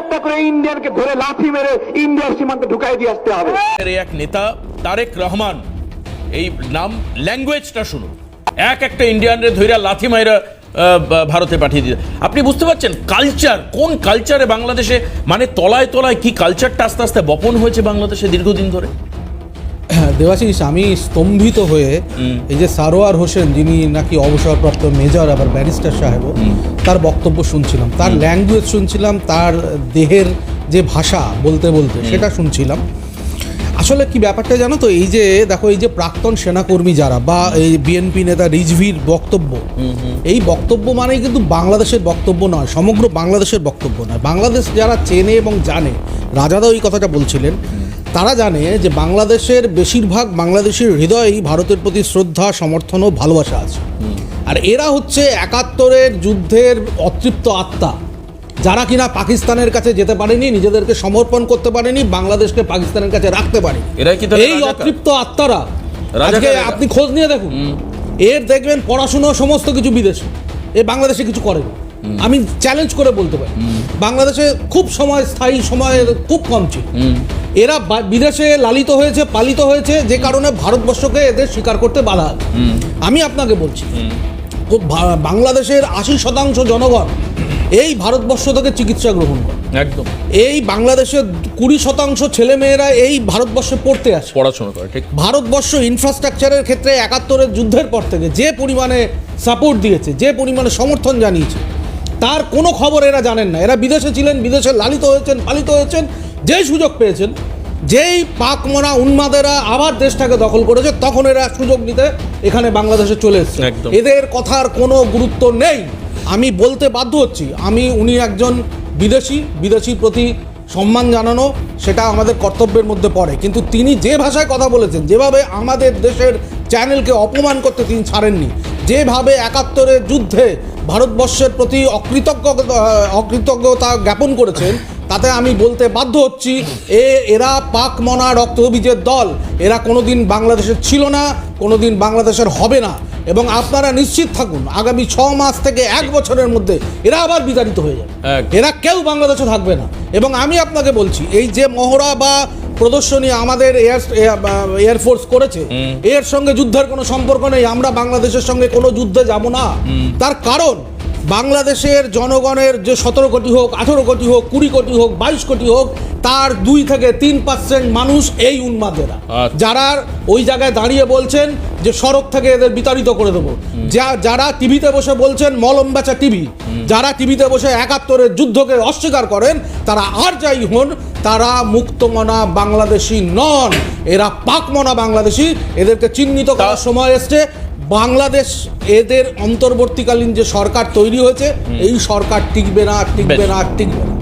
একটা করে ইন্ডিয়ানকে ধরে মেরে ইন্ডিয়ার সীমান্তে ঢুকাই দিয়ে আসতে হবে। এক নেতা তারেক রহমান, এই নাম ল্যাঙ্গুয়েজটা শুনুন। এক একটা ইন্ডিয়ানরে ধইরা লাথি মাইরা ভারতে পাঠিয়ে দিয়ে। আপনি বুঝতে পারছেন কালচার কোন কালচারে বাংলাদেশে মানে তলায় তলায় কি কালচারটা আস্তে আস্তে বপন হয়েছে বাংলাদেশে দীর্ঘদিন ধরে? দেবাশিস আমি স্তম্ভিত হয়ে এই যে সারোয়ার হোসেন যিনি নাকি অবসরপ্রাপ্ত মেজর আবার ব্যারিস্টার সাহেব তার বক্তব্য শুনছিলাম তার ল্যাঙ্গুয়েজ শুনছিলাম তার দেহের যে ভাষা বলতে বলতে সেটা শুনছিলাম। আসলে কি ব্যাপারটা জানো তো এই যে দেখো এই যে প্রাক্তন সেনাকর্মী যারা বা এই বিএনপি নেতা রিজভির বক্তব্য এই বক্তব্য মানেই কিন্তু বাংলাদেশের বক্তব্য নয় সমগ্র বাংলাদেশের বক্তব্য নয়। বাংলাদেশ যারা চেনে এবং জানে রাজাদা ওই কথাটা বলছিলেন তারা জানে যে বাংলাদেশের বেশিরভাগ বাংলাদেশের হৃদয়েই ভারতের প্রতি শ্রদ্ধা সমর্থন ও ভালোবাসা আছে। আর এরা হচ্ছে একাত্তরের যুদ্ধের অতৃপ্ত আত্মা। যারা কিনা পাকিস্তানের কাছে যেতে পারেনি নিজেদেরকে সমর্পণ করতে পারেনি বাংলাদেশকে পাকিস্তানের কাছে রাখতে পারেনি। এই অতৃপ্ত আত্মারা। আজকে আপনি খোঁজ নিয়ে দেখুন। এর দেখবেন পড়াশুনো সমস্ত কিছু বিদেশে। এ বাংলাদেশে কিছু করেনি। আমি চ্যালেঞ্জ করে বলতে পারি। বাংলাদেশে খুব সময় স্থায়ী সময় খুব কম ছিল। এরা বিদেশে লালিত হয়েছে পালিত হয়েছে যে কারণে ভারতবর্ষকে এদের স্বীকার করতে বাধা। আমি আপনাকে বলছি বাংলাদেশের আশি শতাংশ জনগণ এই ভারতবর্ষ থেকে চিকিৎসা গ্রহণ করে। একদম। এই বাংলাদেশের কুড়ি শতাংশ ছেলেমেয়েরা এই ভারতবর্ষে পড়তে আসে। পড়াশোনা করে ঠিক। ভারতবর্ষ ইনফ্রাস্ট্রাকচারের ক্ষেত্রে একাত্তরের যুদ্ধের পর থেকে যে পরিমাণে সাপোর্ট দিয়েছে যে পরিমাণে সমর্থন জানিয়েছে তার কোনো খবর এরা জানেন না। এরা বিদেশে ছিলেন বিদেশে লালিত হয়েছেন পালিত হয়েছেন যেই সুযোগ পেয়েছেন যেই পাক মরা উন্মাদেরা আবার দেশটাকে দখল করেছে তখন এরা সুযোগ নিতে এখানে বাংলাদেশে চলে এসেছে। এদের কথার কোনো গুরুত্ব নেই। আমি বলতে বাধ্য হচ্ছি আমি উনি একজন বিদেশি বিদেশির প্রতি সম্মান জানানো সেটা আমাদের কর্তব্যের মধ্যে পড়ে। কিন্তু তিনি যে ভাষায় কথা বলেছেন যেভাবে আমাদের দেশের চ্যানেলকে অপমান করতে তিনি ছাড়েননি যেভাবে একাত্তরের যুদ্ধে ভারতবর্ষের প্রতি অকৃতজ্ঞ অকৃতজ্ঞতা জ্ঞাপন করেছেন তাতে আমি বলতে বাধ্য হচ্ছি এ এরা পাক মনা রক্তবীজের দল এরা কোনোদিন বাংলাদেশের ছিল না কোনোদিন বাংলাদেশের হবে না। এবং আপনারা নিশ্চিত থাকুন আগামী ছ মাস থেকে এক বছরের মধ্যে এরা আবার বিতাড়িত হয়ে যাবে। এরা কেউ বাংলাদেশে থাকবে না। এবং আমি আপনাকে বলছি এই যে মহড়া বা প্রদর্শনী আমাদের এয়ার এয়ারফোর্স করেছে। এর সঙ্গে যুদ্ধের কোনো সম্পর্ক নেই। আমরা বাংলাদেশের সঙ্গে কোনো যুদ্ধে যাব না। তার কারণ বাংলাদেশের জনগণের যে সতেরো কোটি হোক আঠেরো কোটি হোক কুড়ি কোটি হোক বাইশ কোটি হোক তার দুই থেকে তিন পার্সেন্ট মানুষ এই উন্মাদেরা। আচ্ছা। যারা ওই জায়গায় দাঁড়িয়ে বলছেন যে সড়ক থেকে এদের বিতাড়িত করে দেবো। যা যারা টিভিতে বসে বলছেন মলম বেচা টিভি যারা টিভিতে বসে একাত্তরের যুদ্ধকে অস্বীকার করেন তারা আর যাই হন তারা মুক্তমনা বাংলাদেশি নন। এরা পাকমনা বাংলাদেশি। এদেরকে চিহ্নিত করার সময় এসছে। বাংলাদেশ এদের অন্তর্বর্তীকালীন যে সরকার তৈরি হয়েছে এই সরকার টিকবে না টিকবে। না টিকবে না